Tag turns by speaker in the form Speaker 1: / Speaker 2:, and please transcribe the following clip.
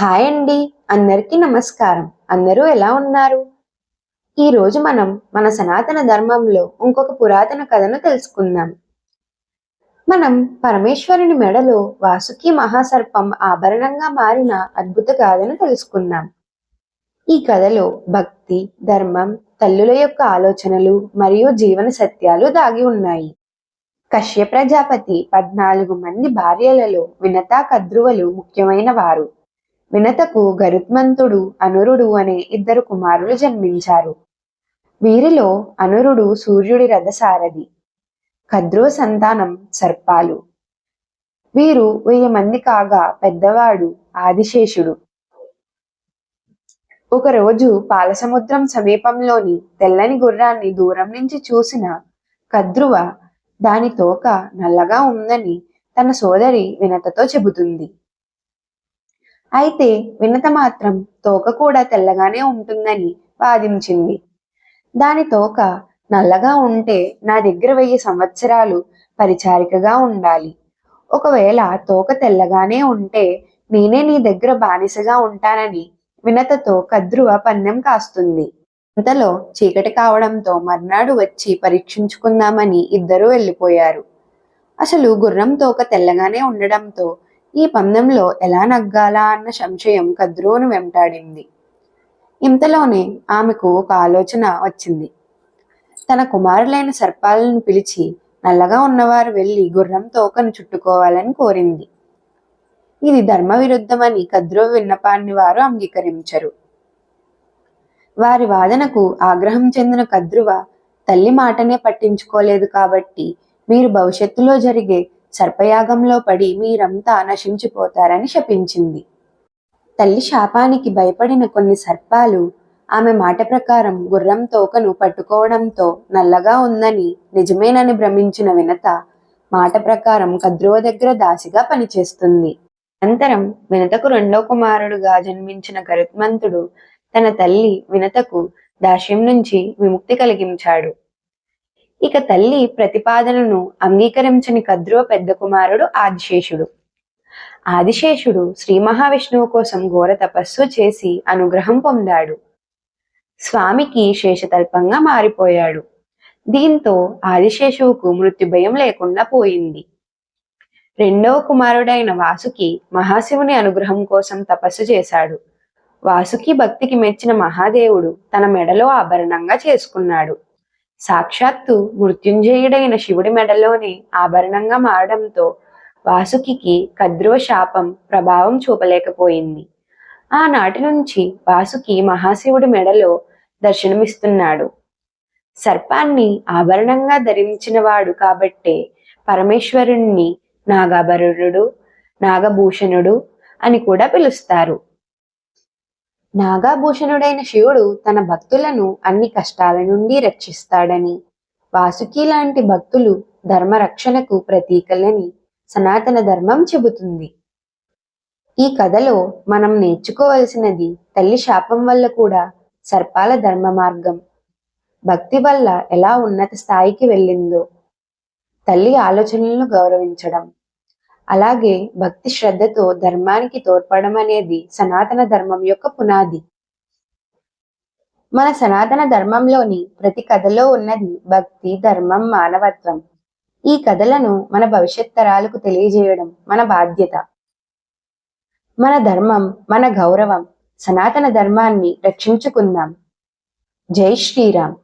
Speaker 1: Hi అండి. అందరికీ నమస్కారం. అందరూ ఎలా ఉన్నారు? ఈ రోజు మనం మన సనాతన ధర్మంలో ఇంకొక పురాతన కథను తెలుసుకుందాం. మనం పరమేశ్వరుని మెడలో వాసుకి మహాసర్పం ఆభరణంగా మారిన అద్భుత గాథను తెలుసుకుందాం. ఈ కథలో భక్తి ధర్మం తల్లుల యొక్క ఆలోచనలు మరియు జీవన సత్యాలు దాగి ఉన్నాయి. కశ్య ప్రజాపతి పద్నాలుగు మంది భార్యలలో వినతా కద్రువలు ముఖ్యమైన వారు. వినతకు గరుత్మంతుడు అనురుడు అనే ఇద్దరు కుమారులు జన్మించారు. వీరిలో అనురుడు సూర్యుడి రథసారథి కద్రువ సంతానం సర్పాలు. వీరు వెయ్యి మంది కాగా పెద్దవాడు ఆదిశేషుడు. ఒకరోజు పాలసముద్రం సమీపంలోని తెల్లని గుర్రాన్ని దూరం నుంచి చూసిన కద్రువ దాని తోక నల్లగా ఉందని తన సోదరి వినతతో చెబుతుంది. అయితే వినత మాత్రం తోక కూడా తెల్లగానే ఉంటుందని వాదించింది. దాని తోక నల్లగా ఉంటే నా దగ్గర వెయ్యి సంవత్సరాలు పరిచారికగా ఉండాలి. ఒకవేళ తోక తెల్లగానే ఉంటే నేనే నీ దగ్గర బానిసగా ఉంటానని వినతతో కద్రువ పందెం కాస్తుంది. అంతలో చీకటి కావడంతో మర్నాడు వచ్చి పరీక్షించుకుందామని ఇద్దరూ వెళ్ళిపోయారు. అసలు గుర్రం తోక తెల్లగానే ఉండడంతో ఈ పందెంలో ఎలా నగ్గాలా అన్న సంశయం కద్రోను వెంటాడింది. ఇంతలోనే ఆమెకు ఒక ఆలోచన వచ్చింది. తన కుమారులైన సర్పాలను పిలిచి నల్లగా ఉన్నవారు వెళ్ళి గుర్రం తోకను చుట్టుకోవాలని కోరింది. ఇది ధర్మ విరుద్ధమని కద్రువ విన్నపాన్ని వారు అంగీకరించరు. వారి వాదనకు ఆగ్రహం చెందిన కద్రువ తల్లి మాటనే పట్టించుకోలేదు కాబట్టి మీరు భవిష్యత్తులో జరిగే సర్పయాగంలో పడి మీరంతా నశించిపోతారని శపించింది. తల్లి శాపానికి భయపడిన కొన్ని సర్పాలు ఆమె మాట ప్రకారం గుర్రం తోకను పట్టుకోవడంతో నల్లగా ఉందని నిజమేనని భ్రమించిన వినత మాట ప్రకారం కద్రువ దగ్గర దాసిగా పనిచేస్తుంది. అనంతరం వినతకు రెండో కుమారుడుగా జన్మించిన గరుత్మంతుడు తన తల్లి వినతకు దాస్యం నుంచి విముక్తి కలిగించాడు. ఇక తల్లి ప్రతిపాదనను అంగీకరించని కద్రువ పెద్ద కుమారుడు ఆదిశేషుడు. ఆదిశేషుడు శ్రీ మహావిష్ణువు కోసం ఘోర తపస్సు చేసి అనుగ్రహం పొందాడు. స్వామికి శేషతల్పంగా మారిపోయాడు. దీంతో ఆదిశేషువుకు మృత్యు భయం లేకుండా పోయింది. రెండవ కుమారుడైన వాసుకి మహాశివుని అనుగ్రహం కోసం తపస్సు చేశాడు. వాసుకి భక్తికి మెచ్చిన మహాదేవుడు తన మెడలో ఆభరణంగా చేసుకున్నాడు. సాక్షాత్తు మృత్యుంజయుడైన శివుడి మెడలోనే ఆభరణంగా మారడంతో వాసుకి కద్రువ శాపం ప్రభావం చూపలేకపోయింది. ఆనాటి నుంచి వాసుకి మహాశివుడి మెడలో దర్శనమిస్తున్నాడు. సర్పాన్ని ఆభరణంగా ధరించినవాడు కాబట్టే పరమేశ్వరుణ్ణి నాగాభరుడు నాగభూషణుడు అని కూడా పిలుస్తారు. నాగాభూషణుడైన శివుడు తన భక్తులను అన్ని కష్టాల నుండి రక్షిస్తాడని వాసుకి లాంటి భక్తులు ధర్మరక్షణకు ప్రతీకలని సనాతన ధర్మం చెబుతుంది. ఈ కథలో మనం నేర్చుకోవలసినది తల్లి శాపం వల్ల కూడా సర్పాల ధర్మ మార్గం. భక్తి వల్ల ఎలా ఉన్నత స్థాయికి వెళ్ళిందో తల్లి ఆలోచనలను గౌరవించడం. అలాగే భక్తి శ్రద్ధతో ధర్మానికి తోడ్పడడం అనేది సనాతన ధర్మం యొక్క పునాది. మన సనాతన ధర్మంలోని ప్రతి కథలో ఉన్నది భక్తి ధర్మం మానవత్వం. ఈ కథలను మన భవిష్యత్ తరాలకు తెలియజేయడం మన బాధ్యత. మన ధర్మం మన గౌరవం సనాతన ధర్మాన్ని రక్షించుకుందాం. జై శ్రీరామ్.